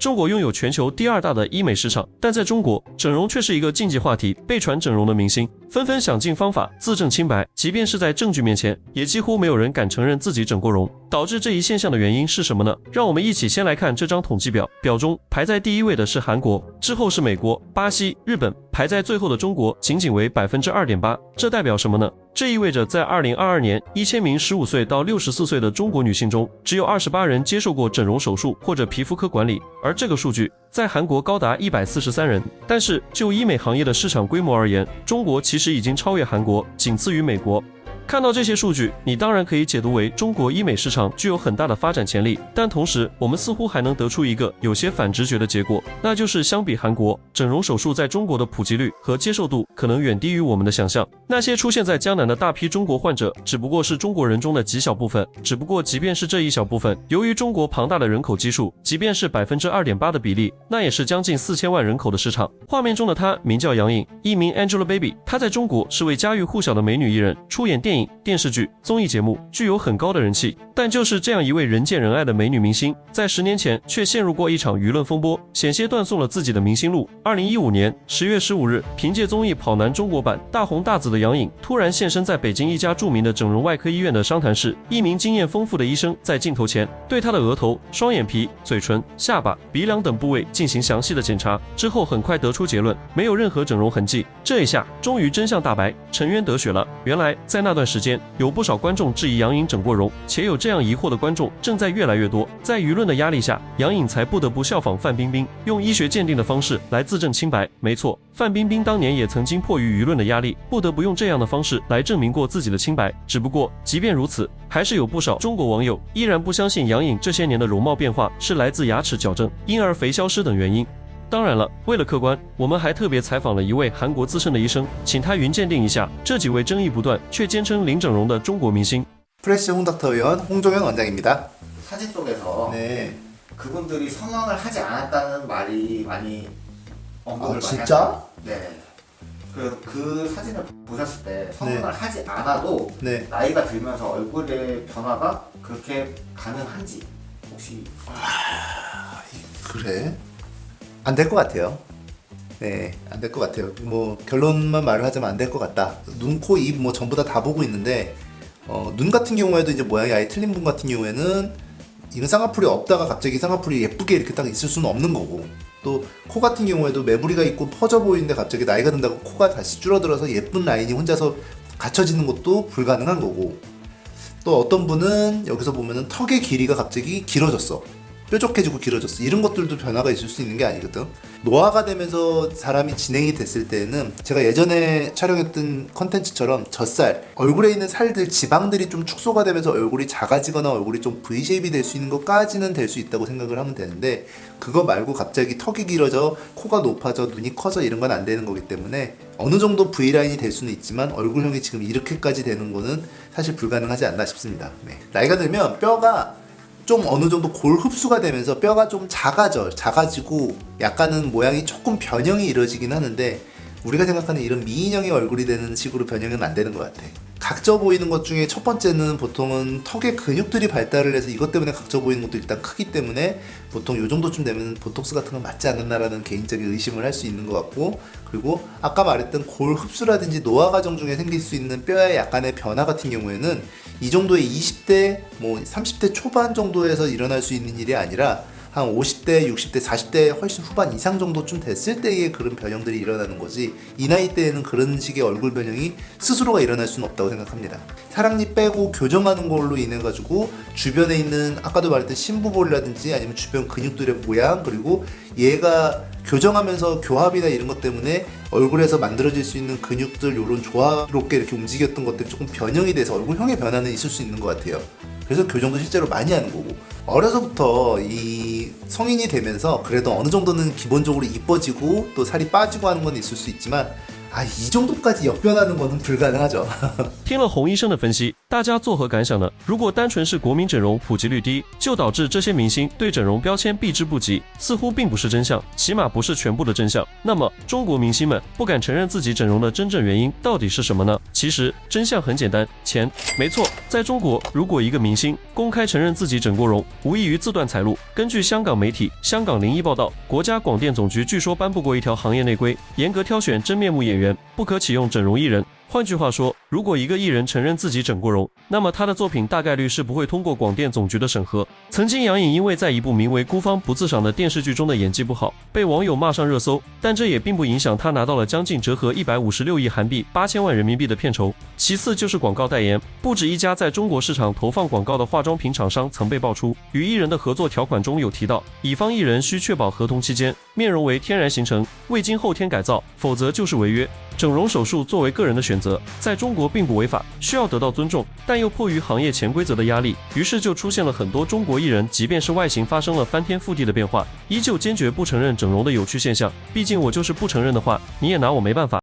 中国拥有全球第二大的医美市场，但在中国，整容却是一个禁忌话题。被传整容的明星纷纷想尽方法自证清白，即便是在证据面前，也几乎没有人敢承认自己整过容。导致这一现象的原因是什么呢？让我们一起先来看这张统计表，表中排在第一位的是韩国，之后是美国、巴西、日本，排在最后的中国仅仅为百分之二点八。这代表什么呢？这意味着在二零二二年一千名十五岁到六十四岁的中国女性中，只有二十八人接受过整容手术或者皮肤科管理，而这个数据在韩国高达一百四十三人。但是就医美行业的市场规模而言，中国其实已经超越韩国，仅次于美国。看到这些数据，你当然可以解读为中国医美市场具有很大的发展潜力，但同时，我们似乎还能得出一个有些反直觉的结果，那就是相比韩国，整容手术在中国的普及率和接受度可能远低于我们的想象。那些出现在江南的大批中国患者，只不过是中国人中的极小部分。只不过，即便是这一小部分，由于中国庞大的人口基数，即便是百分之二点八的比例，那也是将近四千万人口的市场。画面中的她名叫杨颖，艺名 Angelababy，她在中国是位家喻户晓的美女艺人，出演电影。电视剧、综艺节目具有很高的人气，但就是这样一位人见人爱的美女明星，在十年前却陷入过一场舆论风波，险些断送了自己的明星路。二零一五年十月十五日，凭借综艺《跑男》中国版大红大紫的杨颖，突然现身在北京一家著名的整容外科医院的商谈室。一名经验丰富的医生在镜头前对她的额头、双眼皮、嘴唇、下巴、鼻梁等部位进行详细的检查，之后很快得出结论，没有任何整容痕迹。这一下，终于真相大白，沉冤得雪了。原来，在那段时间，有不少观众质疑杨颖整过容，且有这样疑惑的观众正在越来越多。在舆论的压力下，杨颖才不得不效仿范冰冰，用医学鉴定的方式来自证清白。没错，范冰冰当年也曾经迫于舆论的压力，不得不用这样的方式来证明过自己的清白。只不过，即便如此，还是有不少中国网友依然不相信杨颖这些年的容貌变化是来自牙齿矫正、婴儿肥消失等原因。 当然了，为了客观，我们还特别采访了一位韩国资深的医生，请他云鉴定一下这几位争议不断却坚称零整容的中国明星。 프레시 홍닥터 의원 홍종현 원장입니다. 사진 속에서 네. 그분들이 성형을 하지 않았다는 말이 많이 언급을 아, 많이 진짜? 하죠. 네. 그, 그 사진을 보셨을 때 성형을 네. 하지 않아도 네. 나이가 들면서 얼굴의 변화가 그렇게 가능한지 혹시 그래? 안 될 것 같아요. 네, 안 될 것 같아요. 뭐 결론만 말을 하자면 안 될 것 같다. 눈, 코, 입 뭐 전부 다다 보고 있는데 어, 눈 같은 경우에도 이제 모양이 아예 틀린 분 같은 경우에는 이건 쌍꺼풀이 없다가 갑자기 쌍꺼풀이 예쁘게 이렇게 딱 있을 수는 없는 거고 또 코 같은 경우에도 매부리가 있고 퍼져 보이는데 갑자기 나이가 든다고 코가 다시 줄어들어서 예쁜 라인이 혼자서 갖춰지는 것도 불가능한 거고 또 어떤 분은 여기서 보면은 턱의 길이가 갑자기 길어졌어. 뾰족해지고 길어졌어. 이런 것들도 변화가 있을 수 있는 게 아니거든. 노화가 되면서 사람이 진행이 됐을 때는 제가 예전에 촬영했던 컨텐츠처럼 젖살, 얼굴에 있는 살들, 지방들이 좀 축소가 되면서 얼굴이 작아지거나 얼굴이 좀 V쉐입이 될 수 있는 것까지는 될 수 있다고 생각을 하면 되는데 그거 말고 갑자기 턱이 길어져, 코가 높아져, 눈이 커져 이런 건 안 되는 거기 때문에 어느 정도 V라인이 될 수는 있지만 얼굴형이 지금 이렇게까지 되는 거는 사실 불가능하지 않나 싶습니다. 네. 나이가 들면 뼈가 좀 어느 정도 골 흡수가 되면서 뼈가 좀 작아져 작아지고 약간은 모양이 조금 변형이 이루어지긴 하는데 우리가 생각하는 이런 미인형의 얼굴이 되는 식으로 변형은 안 되는 것 같아. 각져 보이는 것 중에 첫 번째는 보통은 턱의 근육들이 발달을 해서 이것 때문에 각져 보이는 것도 일단 크기 때문에 보통 요 정도쯤 되면 보톡스 같은 건 맞지 않았나라는 개인적인 의심을 할 수 있는 것 같고 그리고 아까 말했던 골 흡수라든지 노화 과정 중에 생길 수 있는 뼈의 약간의 변화 같은 경우에는 이 정도의 20대 뭐 30대 초반 정도에서 일어날 수 있는 일이 아니라 한 50대, 60대, 40대 훨씬 후반 이상 정도쯤 됐을 때에 그런 변형들이 일어나는 거지 이 나이 때에는 그런 식의 얼굴 변형이 스스로가 일어날 수는 없다고 생각합니다. 사랑니 빼고 교정하는 걸로 인해 가지고 주변에 있는 아까도 말했던 심부볼이라든지 아니면 주변 근육들의 모양 그리고 얘가 교정하면서 교합이나 이런 것 때문에 얼굴에서 만들어질 수 있는 근육들 요런 조화롭게 이렇게 움직였던 것들이 조금 변형이 돼서 얼굴형의 변화는 있을 수 있는 것 같아요. 그래서 교정도 실제로 많이 하는 거고 어려서부터 이 성인이 되면서 그래도 어느 정도는 기본적으로 이뻐지고 또 살이 빠지고 하는 건 있을 수 있지만 아 이 정도까지 역변하는 거는 불가능하죠. 听了洪医生的分析，大家作何感想呢？如果单纯是国民整容普及率低，就导致这些明星对整容标签避之不及，似乎并不是真相，起码不是全部的真相。那么，中国明星们不敢承认自己整容的真正原因到底是什么呢？其实真相很简单，钱。没错，在中国，如果一个明星公开承认自己整过容，无异于自断财路。根据香港媒体《香港零一》报道，国家广电总局据说颁布过一条行业内规，严格挑选真面目演 员，不可启用整容艺人。换句话说，如果一个艺人承认自己整过容，那么他的作品大概率是不会通过广电总局的审核。曾经杨颖因为在一部名为《孤芳不自赏》的电视剧中的演技不好，被网友骂上热搜，但这也并不影响她拿到了将近折合一百五十六亿韩币（八千万人民币）的片酬。其次就是广告代言，不止一家在中国市场投放广告的化妆品厂商曾被爆出，与艺人的合作条款中有提到，乙方艺人需确保合同期间面容为天然形成，未经后天改造，否则就是违约。整容手术作为个人的选择，在中国并不违法，需要得到尊重，但又迫于行业潜规则的压力，于是就出现了很多中国艺人，即便是外形发生了翻天覆地的变化，依旧坚决不承认整容的有趣现象。毕竟我就是不承认的话，你也拿我没办法。